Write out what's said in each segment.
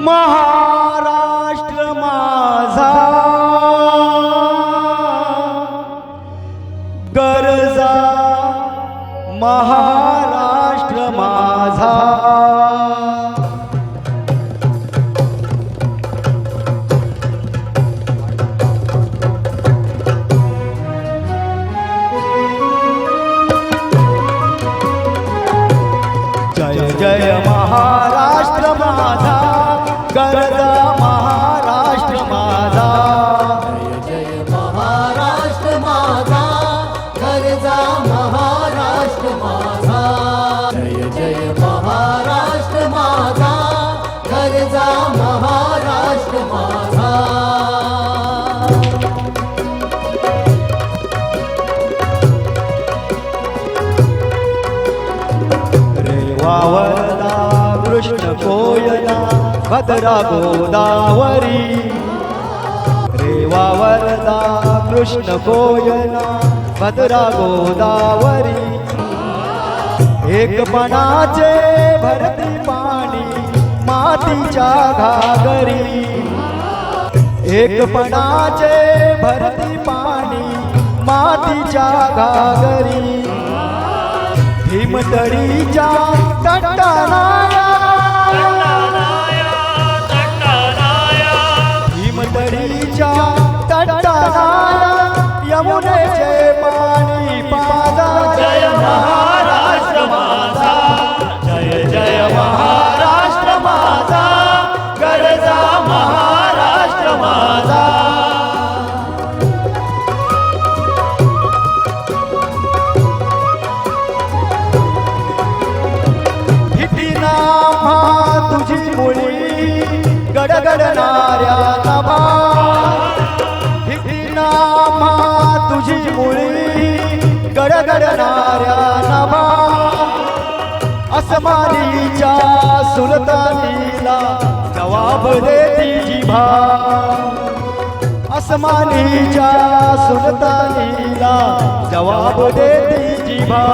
महाराष्ट्र रेवा कृष्ण कोयना भद्रा गोदावरी। रे वावरदा कृष्ण कोयना भद्रा गोदावरी। एकपणाचे भरती पाणी मातीच्या घागरी। एकपणाचे भरती पाणी मातीच्या घागरी। भीमतडीच्या तटानाया. भीमतडीच्या तटानाया. यमुनेचे पाणी पादा जय महा गडगडणाऱ्या नभा नामा तुझी मुळी गडगडणाऱ्या नभा असमानीच्या सुलतानीला जवाब देती जिभा असमानीच्या सुलतानीला जवाब देती जिभा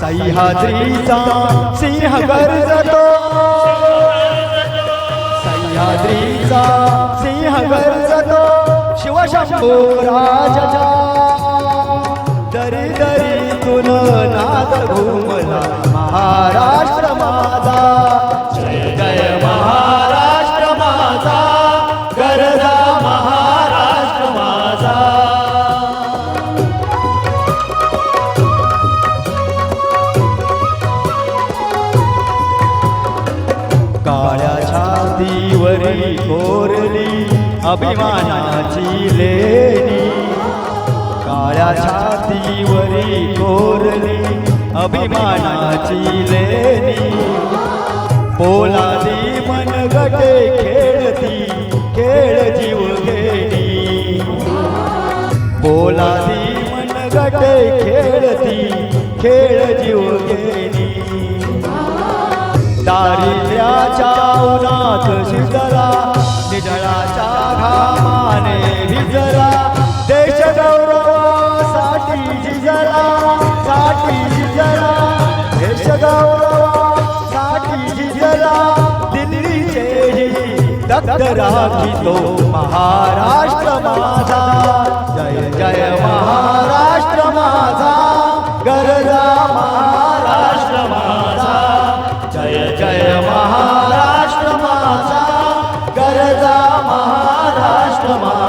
सह्याद्रीचा सिंह गरजतो. शंभो राजा दरी दरीतून नाद घुमला महाराष्ट्र माझा जय जय महाराष्ट्र माझा गरजा महाराष्ट्र माझा काळ्या छातीवरी कोरली अभिमानाची लेणी. काळ्या छातीवरी कोरली अभिमानाची लेणी. पोलादी मनगटे खेळती खेळ जीव घेणी. मन मनगटे खेळती खेळ झिजरा देश गौरवासाठी झिजरा साठी झिजरा देश गौरवासाठी झिजरा दिल्लीचे दत्त राखितो महाराष्ट्र माझा. जय जय महाराष्ट्र माझा. गरजा महाराष्ट्र माझा. जय जय महाराष्ट्र माझा. गरजा महाराष्ट्र माझा.